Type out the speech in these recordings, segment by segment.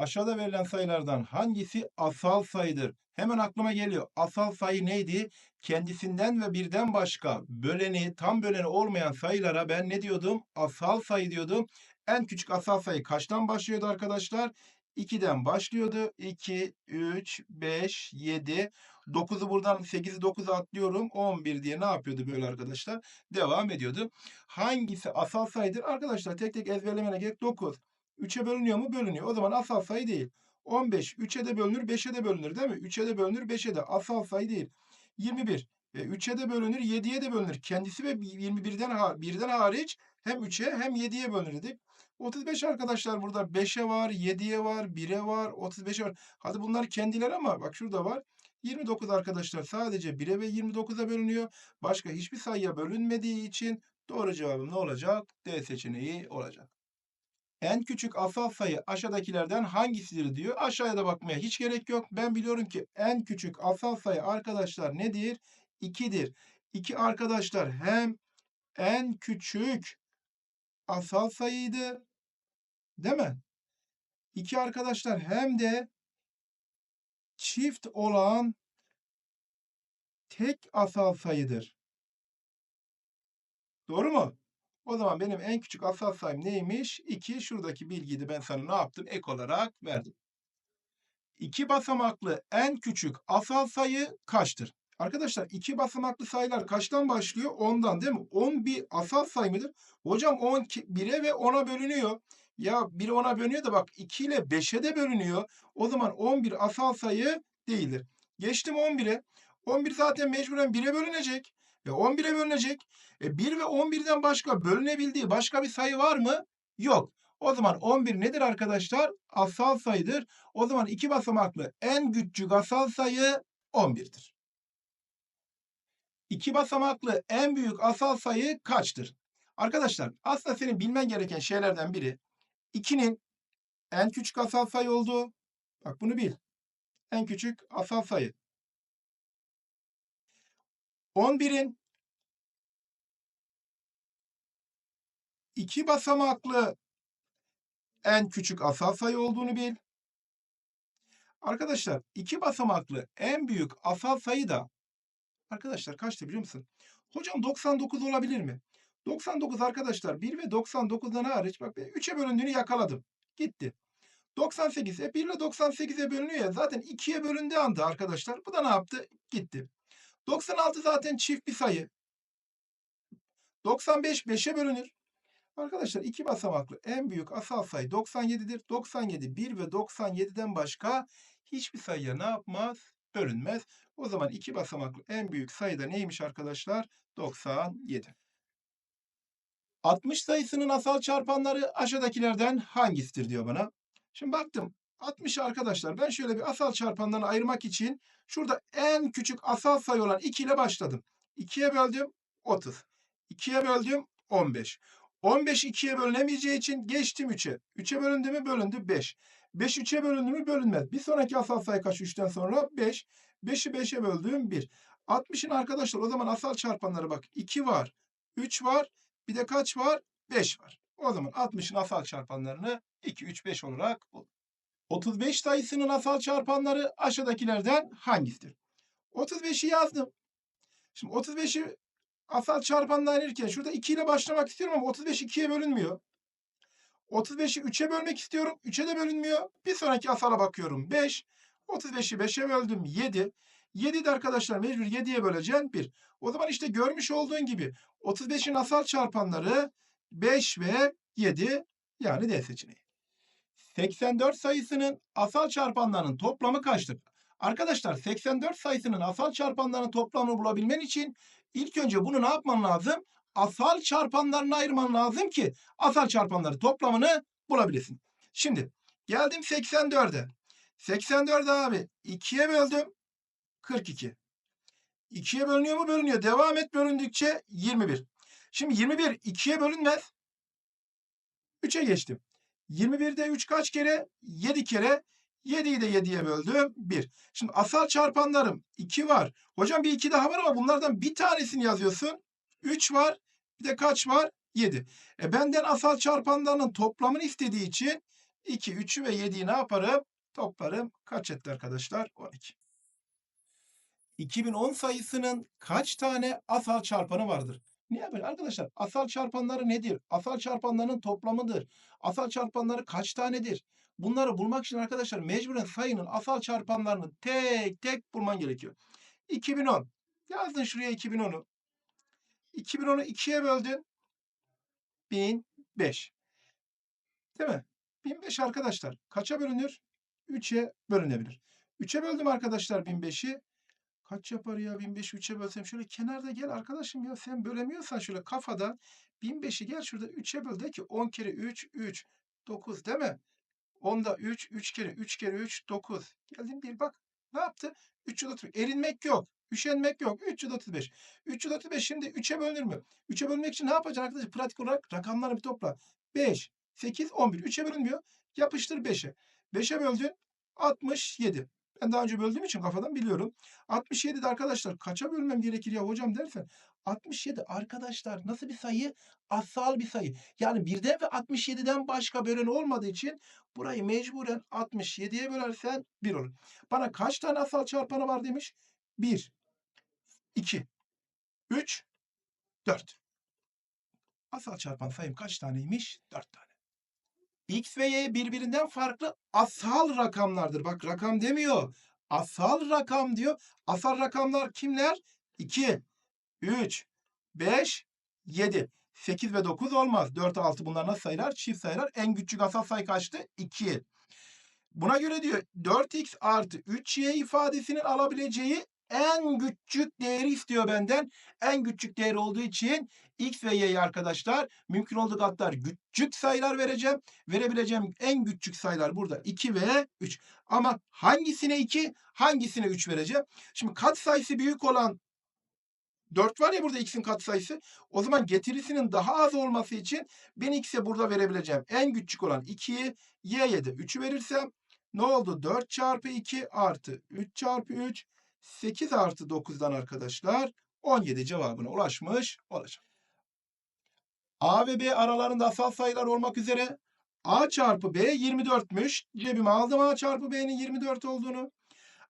Aşağıda verilen sayılardan hangisi asal sayıdır? Hemen aklıma geliyor. Asal sayı neydi? Kendisinden ve birden başka böleni, tam böleni olmayan sayılara ben ne diyordum? Asal sayı diyordum. En küçük asal sayı kaçtan başlıyordu arkadaşlar? 2'den başlıyordu. 2, 3, 5, 7. 9'u buradan 8'i 9'a atlıyorum. 11 diye ne yapıyordu böyle arkadaşlar? Devam ediyordu. Hangisi asal sayıdır? Arkadaşlar tek tek ezberlemene gerek 9. 3'e bölünüyor mu? Bölünüyor. O zaman asal sayı değil. 15 3'e de bölünür, 5'e de bölünür değil mi? 3'e de bölünür, 5'e de. Asal sayı değil. 21 e, 3'e de bölünür, 7'ye de bölünür. Kendisi ve 21'den ha- birden hariç hem 3'e hem 7'ye bölünür dedik. 35 arkadaşlar burada 5'e var, 7'ye var, 1'e var, 35'e var. Hadi bunlar kendileri ama bak şurada var. 29 arkadaşlar sadece 1'e ve 29'a bölünüyor. Başka hiçbir sayıya bölünmediği için doğru cevabım ne olacak? D seçeneği olacak. En küçük asal sayı aşağıdakilerden hangisidir diyor. Aşağıya da bakmaya hiç gerek yok. Ben biliyorum ki en küçük asal sayı arkadaşlar nedir? 2'dir. 2 arkadaşlar hem en küçük asal sayıydı. Değil mi? 2 arkadaşlar hem de çift olan tek asal sayıdır. Doğru mu? O zaman benim en küçük asal sayım neymiş? 2. Şuradaki bilgiyi de ben sana ne yaptım? Ek olarak verdim. İki basamaklı en küçük asal sayı kaçtır? Arkadaşlar iki basamaklı sayılar kaçtan başlıyor? 10'dan değil mi? 10 bir asal sayı mıdır? Hocam 10 1'e ve 10'a bölünüyor. Ya 1'e 10'a bölünüyor da bak 2 ile 5'e de bölünüyor. O zaman 11 asal sayı değildir. Geçtim 11'e. 11 zaten mecburen 1'e bölünecek. Ve 11'e bölünecek. E 1 ve 11'den başka bölünebildiği başka bir sayı var mı? Yok. O zaman 11 nedir arkadaşlar? Asal sayıdır. O zaman iki basamaklı en küçük asal sayı 11'dir. İki basamaklı en büyük asal sayı kaçtır? Arkadaşlar aslında senin bilmen gereken şeylerden biri 2'nin en küçük asal sayı olduğu. Bak bunu bil. En küçük asal sayı. 11'in iki basamaklı en küçük asal sayı olduğunu bil. Arkadaşlar iki basamaklı en büyük asal sayı da arkadaşlar kaçtı biliyor musun? Hocam 99 olabilir mi? 99 arkadaşlar 1 ve 99'dan hariç bak 3'e bölündüğünü yakaladım. Gitti. 98 e 1 ile 98'e bölünüyor ya zaten 2'ye bölündüğü anda arkadaşlar bu da ne yaptı? Gitti. 96 zaten çift bir sayı. 95 5'e bölünür. Arkadaşlar iki basamaklı en büyük asal sayı 97'dir. 97 1 ve 97'den başka hiçbir sayıya ne yapmaz? Bölünmez. O zaman iki basamaklı en büyük sayı da neymiş arkadaşlar? 97. 60 sayısının asal çarpanları aşağıdakilerden hangisidir diyor bana. Şimdi baktım 60 arkadaşlar ben şöyle bir asal çarpanlarını ayırmak için şurada en küçük asal sayı olan 2 ile başladım. 2'ye böldüm 30. 2'ye böldüm 15. 15 2'ye bölünemeyeceği için geçtim 3'e. 3'e bölündü mü bölündü 5. 5 3'e bölündü mü bölünmez. Bir sonraki asal sayı kaç 3'ten sonra? 5. 5'i 5'e böldüğüm 1. 60'ın arkadaşlar o zaman asal çarpanları bak 2 var. 3 var. Bir de kaç var? 5 var. O zaman 60'ın asal çarpanlarını 2, 3, 5 olarak bul. 35 sayısının asal çarpanları aşağıdakilerden hangisidir? 35'i yazdım. Şimdi 35'i asal çarpanla ayırırken şurada 2 ile başlamak istiyorum ama 35 2'ye bölünmüyor. 35'i 3'e bölmek istiyorum. 3'e de bölünmüyor. Bir sonraki asala bakıyorum. 5. 35'i 5'e böldüm. 7. 7 de arkadaşlar mecbur 7'ye böleceğim 1. O zaman işte görmüş olduğun gibi 35'in asal çarpanları 5 ve 7 yani D seçeneği. 84 sayısının asal çarpanlarının toplamı kaçtır? Arkadaşlar 84 sayısının asal çarpanlarının toplamını bulabilmen için ilk önce bunu ne yapman lazım? Asal çarpanlarına ayırman lazım ki asal çarpanları toplamını bulabilesin. Şimdi geldim 84'e. 84'e abi 2'ye böldüm 42. 2'ye bölünüyor mu? Bölünüyor. Devam et bölündükçe 21. Şimdi 21 2'ye bölünmez. 3'e geçtim. 21'de 3 kaç kere? 7 kere. 7'yi de 7'ye böldüm. 1. Şimdi asal çarpanlarım 2 var. Hocam bir 2 daha var ama bunlardan bir tanesini yazıyorsun. 3 var. Bir de kaç var? 7. E benden asal çarpanlarının toplamını istediği için 2, 3'ü ve 7'yi ne yaparım? Toplarım. Kaç etti arkadaşlar? 12. 2010 sayısının kaç tane asal çarpanı vardır? Niye böyle arkadaşlar? Asal çarpanları nedir? Asal çarpanların toplamıdır. Asal çarpanları kaç tanedir? Bunları bulmak için arkadaşlar mecburen sayının asal çarpanlarını tek tek bulman gerekiyor. 2010. Yazdın şuraya 2010'u. 2010'u 2'ye böldün. 1005. Değil mi? 1005 arkadaşlar kaça bölünür? 3'e bölünebilir. 3'e böldüm arkadaşlar 1005'i. Kaç yapar ya 1005'i 3'e bölsem? Şöyle kenarda gel arkadaşım ya sen bölemiyorsan şöyle kafada 1005'i gel şurada 3'e böl de ki 10 kere 3 3 9 değil mi? 10'da 3 3 kere 3 kere 3 9. Geldin bir bak. Ne yaptı? 335. Erinmek yok. Üşenmek yok. 335. 335 şimdi 3'e bölünür mü? 3'e bölmek için ne yapacaksın arkadaşlar? Pratik olarak rakamları bir topla. 5, 8, 11. 3'e bölünmüyor. Yapıştır 5'e. 5'e böldün. 67. Ben daha önce böldüğüm için kafadan biliyorum. 67'de arkadaşlar kaça bölmem gerekir ya hocam dersen. 67 arkadaşlar nasıl bir sayı? Asal bir sayı. Yani birden ve 67'den başka bölen olmadığı için burayı mecburen 67'ye bölersen 1 olur. Bana kaç tane asal çarpanı var demiş? 1, 2, 3, 4. Asal çarpan sayım kaç taneymiş? 4 tane. X ve Y birbirinden farklı asal rakamlardır. Bak rakam demiyor. Asal rakam diyor. Asal rakamlar kimler? 2, 3, 5, 7. 8 ve 9 olmaz. 4, 6 bunlar nasıl sayılar? Çift sayılar. En küçük asal sayı kaçtı? 2. Buna göre diyor 4x artı 3y ifadesinin alabileceği en küçük değeri istiyor benden. En küçük değer olduğu için x ve y'yi arkadaşlar mümkün olduğu kadar küçük sayılar vereceğim. Verebileceğim en küçük sayılar burada 2 ve 3. Ama hangisine 2, hangisine 3 vereceğim? Şimdi kat sayısı büyük olan 4 var ya burada x'in katsayısı. O zaman getirisinin daha az olması için ben x'e burada verebileceğim. En küçük olan 2'yi y'ye de 3'ü verirsem ne oldu? 4 çarpı 2 artı 3 çarpı 3 8 artı 9'dan arkadaşlar 17 cevabına ulaşmış olacak. A ve B aralarında asal sayılar olmak üzere A çarpı B 24'müş. Cebime aldım A çarpı B'nin 24 olduğunu.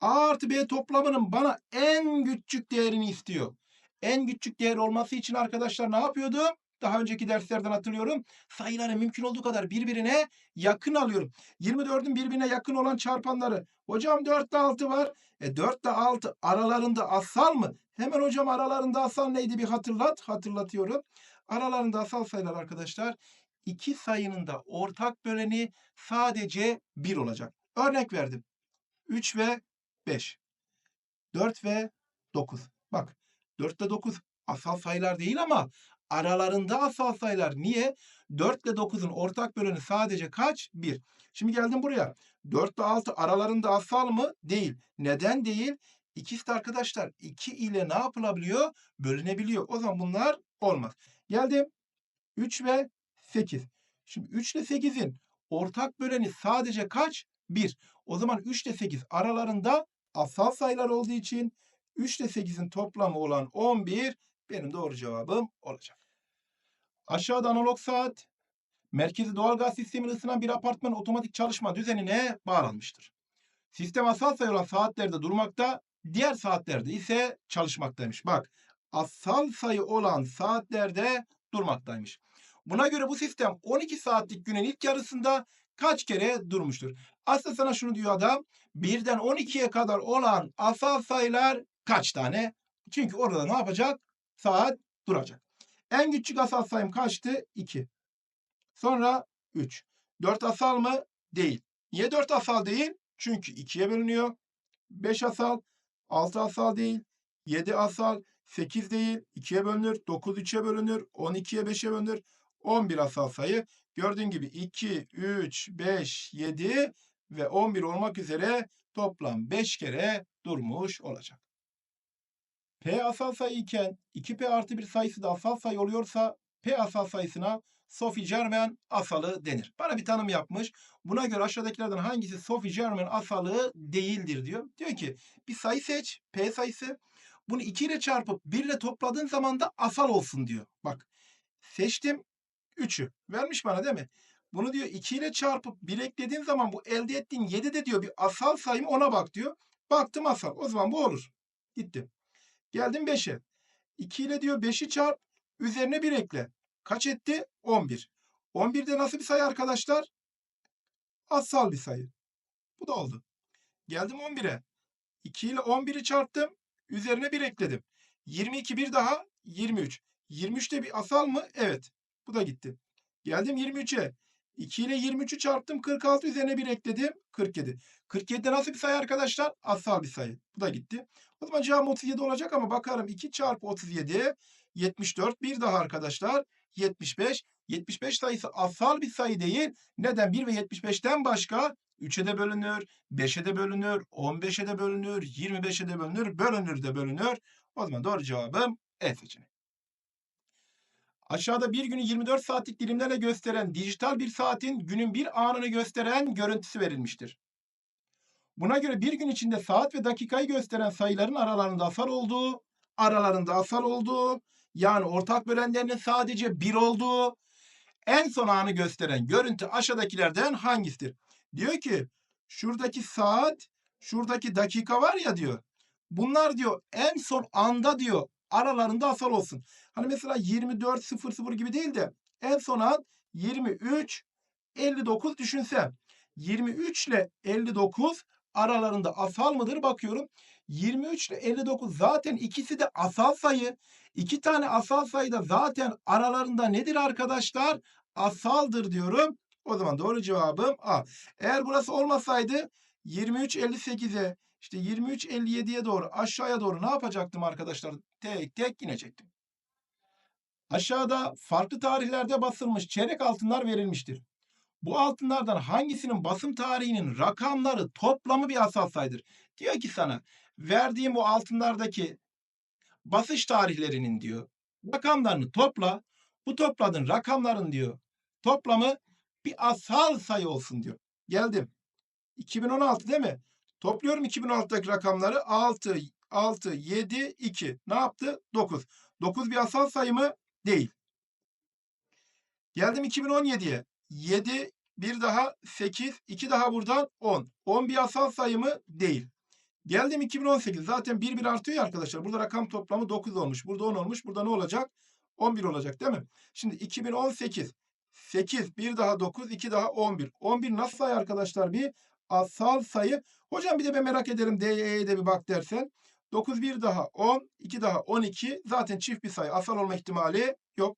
A artı B toplamının bana en küçük değerini istiyor. En küçük değer olması için arkadaşlar ne yapıyordum? Daha önceki derslerden hatırlıyorum. Sayıları mümkün olduğu kadar birbirine yakın alıyorum. 24'ün birbirine yakın olan çarpanları. Hocam 4 ile 6 var. E 4 ile 6 aralarında asal mı? Hemen hocam aralarında asal neydi bir hatırlat. Hatırlatıyorum. Aralarında asal sayılar arkadaşlar. iki sayının da ortak böleni sadece 1 olacak. Örnek verdim. 3 ve 5. 4 ve 9. Bak 4 ile 9 asal sayılar değil ama aralarında asal sayılar. Niye? 4 ile 9'un ortak böleni sadece kaç? 1. Şimdi geldim buraya. 4 ile 6 aralarında asal mı? Değil. Neden değil? İkisi de arkadaşlar 2 ile ne yapılabiliyor? Bölünebiliyor. O zaman bunlar olmaz. Geldim 3 ve 8. Şimdi 3 ile 8'in ortak böleni sadece kaç? 1. O zaman 3 ile 8 aralarında asal sayılar olduğu için 3 ile 8'in toplamı olan 11 benim doğru cevabım olacak. Aşağıda analog saat merkezi doğalgaz sistemini ısınan bir apartman otomatik çalışma düzenine bağlanmıştır. Sistem asal sayı olan saatlerde durmakta, diğer saatlerde ise çalışmaktaymış. Bak, asal sayı olan saatlerde durmaktaymış. Buna göre bu sistem 12 saatlik günün ilk yarısında kaç kere durmuştur? Aslında sana şunu diyor adam. Birden 12'ye kadar olan asal sayılar kaç tane? Çünkü orada ne yapacak? Saat duracak. En küçük asal sayım kaçtı? 2. Sonra 3. 4 asal mı? Değil. Niye 4 asal değil? Çünkü 2'ye bölünüyor. 5 asal, 6 asal değil, 7 asal, 8 değil, 2'ye bölünür, 9 3'e bölünür, 12'ye 5'e bölünür, 11 asal sayı. Gördüğün gibi 2, 3, 5, 7 ve 11 olmak üzere toplam 5 kere durmuş olacak. P asal sayı iken 2P artı bir sayısı da asal sayı oluyorsa P asal sayısına Sophie Germain asalı denir. Bana bir tanım yapmış. Buna göre aşağıdakilerden hangisi Sophie Germain asalı değildir diyor. Diyor ki bir sayı seç P sayısı. Bunu 2 ile çarpıp 1 ile topladığın zaman da asal olsun diyor. Bak seçtim 3'ü. Vermiş bana değil mi? Bunu diyor 2 ile çarpıp 1 eklediğin zaman bu elde ettiğin 7 de diyor bir asal sayı mı ona bak diyor. Baktım asal. O zaman bu olur. Gitti. Geldim 5'e. 2 ile diyor 5'i çarp. Üzerine 1 ekle. Kaç etti? 11. 11 de nasıl bir sayı arkadaşlar? Asal bir sayı. Bu da oldu. Geldim 11'e. 2 ile 11'i çarptım. Üzerine 1 ekledim. 22 bir daha 23. 23 de bir asal mı? Evet. Bu da gitti. Geldim 23'e. 2 ile 23'ü çarptım. 46 üzerine 1 ekledim. 47. 47 de nasıl bir sayı arkadaşlar? Asal bir sayı. Bu da gitti. O zaman cevabım 37 olacak ama bakarım 2 çarpı 37 74. Bir daha arkadaşlar 75. 75 sayısı asal bir sayı değil. Neden? 1 ve 75'ten başka 3'e de bölünür, 5'e de bölünür, 15'e de bölünür, 25'e de bölünür, bölünür de bölünür. O zaman doğru cevabım E seçeneği. Aşağıda bir günü 24 saatlik dilimlerle gösteren dijital bir saatin günün bir anını gösteren görüntüsü verilmiştir. Buna göre bir gün içinde saat ve dakikayı gösteren sayıların aralarında asal olduğu, aralarında asal olduğu, yani ortak bölenlerinin sadece bir olduğu, en son anı gösteren görüntü aşağıdakilerden hangisidir? Diyor ki şuradaki saat, şuradaki dakika var ya diyor. Bunlar diyor en son anda diyor aralarında asal olsun. Hani mesela 24.00 gibi değil de en son an 23 59 düşünsem. 23 ile 59 aralarında asal mıdır bakıyorum. 23 ile 59 zaten ikisi de asal sayı. İki tane asal sayı da zaten aralarında nedir arkadaşlar? Asaldır diyorum. O zaman doğru cevabım A. Eğer burası olmasaydı 23 58'e işte 23 57'ye doğru aşağıya doğru ne yapacaktım arkadaşlar? Tek tek inecektim. Aşağıda farklı tarihlerde basılmış çeyrek altınlar verilmiştir. Bu altınlardan hangisinin basım tarihinin rakamları toplamı bir asal sayıdır? Diyor ki sana verdiğim bu altınlardaki basış tarihlerinin diyor rakamlarını topla. Bu topladığın rakamların diyor toplamı bir asal sayı olsun diyor. Geldim. 2016 değil mi? Topluyorum 2016'daki rakamları 6, 6, 7, 2. Ne yaptı? 9. 9 bir asal sayı mı? Değil. Geldim 2017'ye. 7, bir daha 8, 2 daha buradan 10. 10 bir asal sayı mı? Değil. Geldim 2018. Zaten 1 1 artıyor ya arkadaşlar. Burada rakam toplamı 9 olmuş. Burada 10 olmuş. Burada ne olacak? 11 olacak değil mi? Şimdi 2018. 8, bir daha 9, 2 daha 11. 11 nasıl sayı arkadaşlar? Bir asal sayı. Hocam bir de ben merak ederim DE'ye de bir bak dersen. 9 bir daha 10, 2 daha 12. Zaten çift bir sayı. Asal olma ihtimali yok.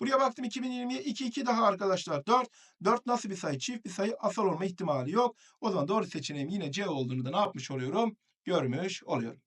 Buraya baktım 2020'ye 2 2 daha arkadaşlar 4. 4 nasıl bir sayı? Çift bir sayı. Asal olma ihtimali yok. O zaman doğru seçeneğim yine C olduğunu da ne yapmış oluyorum? Görmüş oluyorum.